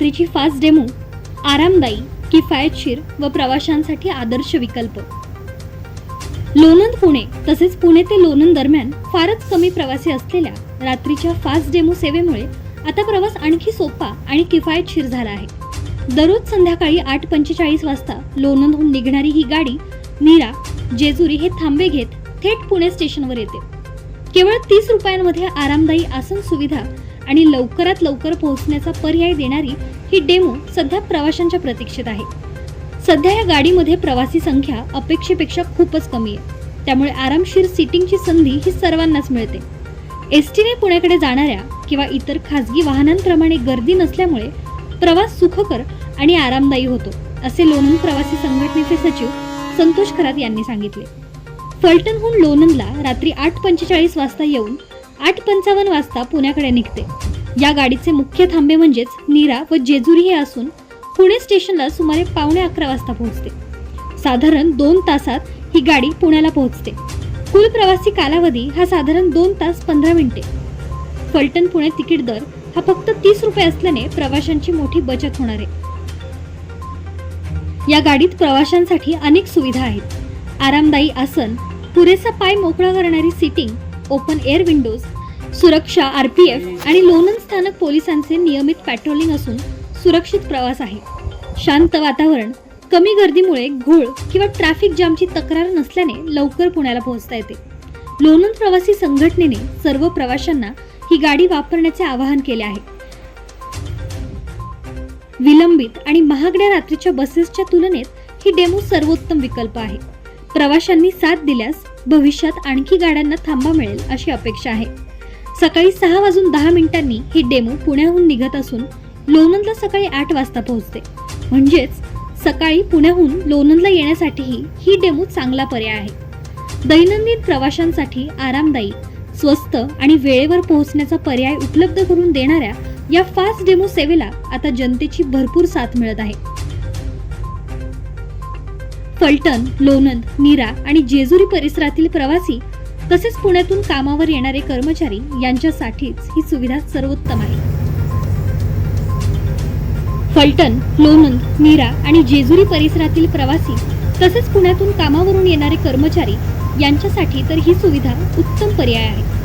रात्रीची fast demo आरामदायी किफायतशीर व प्रवाशांसाठी आदर्श विकल्प. लोणंद पुणे तसेच पुणे ते लोणंद दरम्यान फारच कमी प्रवासी असलेल्या रात्रीच्या फास्ट डेमो सेवेमुळे आता प्रवास आणखी सोपा आणि किफायतशीर झाला आहे. दररोज संध्याकाळी आठ पंचेचाळीस वाजता लोणंदहून निघणारी ही गाडी नीरा जेजुरी हे थांबे घेत थेट पुणे स्टेशनवर येते. केवळ तीस रुपयांमध्ये आरामदायी आसन सुविधा आणि लवकरात लवकर पोहोचण्याचा पर्याय देणारी ही डेमो सध्या प्रवाशांच्या प्रतीक्षेत आहे. सध्या या गाडीमध्ये प्रवासी संख्या अपेक्षेपेक्षा खूपच कमी आहे. त्यामुळे आरामशीर सिटिंगची संधी ही सर्वांनाच मिळते. एस टीने पुण्याकडे जाणाऱ्या किंवा इतर खासगी वाहनांप्रमाणे गर्दी नसल्यामुळे प्रवास सुखकर आणि आरामदायी होतो असे लोणंद प्रवासी संघटनेचे सचिव संतोष खरात यांनी सांगितले. फलटणहून लोणंदला रात्री आठ पंचेचाळीस वाजता येऊन आठ पंचावन्न वाजता पुण्याकडे निघते. या गाडीचे मुख्य थांबे म्हणजेच नीरा व जेजुरी हे असून पुणे स्टेशनला सुमारे पावणे अकरा वाजता पोहोचते. साधारण दोन तासात ही गाडी पुण्याला पोहोचते. कुल प्रवासी कालावधी हा साधारण दोन तास पंधरा मिनिटे. फलटण पुणे तिकीट दर हा फक्त तीस रुपये असल्याने प्रवाशांची मोठी बचत होणार आहे. या गाडीत प्रवाशांसाठी अनेक सुविधा आहेत. आरामदायी आसन पुरेसा पाय मोकळा करणारी सिटिंग ओपन एअर विंडोज सुरक्षा आर पी एफ आणि लोणंद स्थानक पोलिसांचे नियमित पॅट्रोलिंग असून सुरक्षित प्रवास आहे. शांत वातावरण कमी गर्दीमुळे घोळ किंवा ट्रॅफिक जामची तक्रार नसल्याने लवकर पुण्याला पोहोचता येते. लोणंद प्रवासी संघटनेने सर्व प्रवाशांना ही गाडी वापरण्याचे आवाहन केले आहे. विलंबित आणि महागड्या रात्रीच्या बसेसच्या तुलनेत ही डेमो सर्वोत्तम विकल्प आहे. प्रवाशांनी साथ दिल्यास भविष्यात आणखी गाड्यांना थांबा मिळेल अशी अपेक्षा आहे. सकाळी सहा वाजून दहा मिनिटांनी ही डेमो पुण्याहून निघत असून लोणंदला सकाळी आठ वाजता पोहोचते. म्हणजेच सकाळी पुण्याहून लोणंदला येण्यासाठीही ही डेमो चांगला पर्याय आहे. दैनंदिन प्रवाशांसाठी आरामदायी स्वस्त आणि वेळेवर पोहोचण्याचा पर्याय उपलब्ध करून देणाऱ्या या फास्ट डेमो सेवेला आता जनतेची भरपूर साथ मिळत आहे. फलटण लोणंद नीरा आणि जेजुरी परिसरातील प्रवासी तसेच पुण्यातून कामावर येणारे कर्मचारी यांच्यासाठीच ही सुविधा सर्वोत्तम आहे. फलटण लोणंद नीरा आणि जेजुरी परिसरातील प्रवासी तसेच पुण्यातून कामावरून येणारे कर्मचारी यांच्यासाठी तर ही सुविधा उत्तम पर्याय आहे.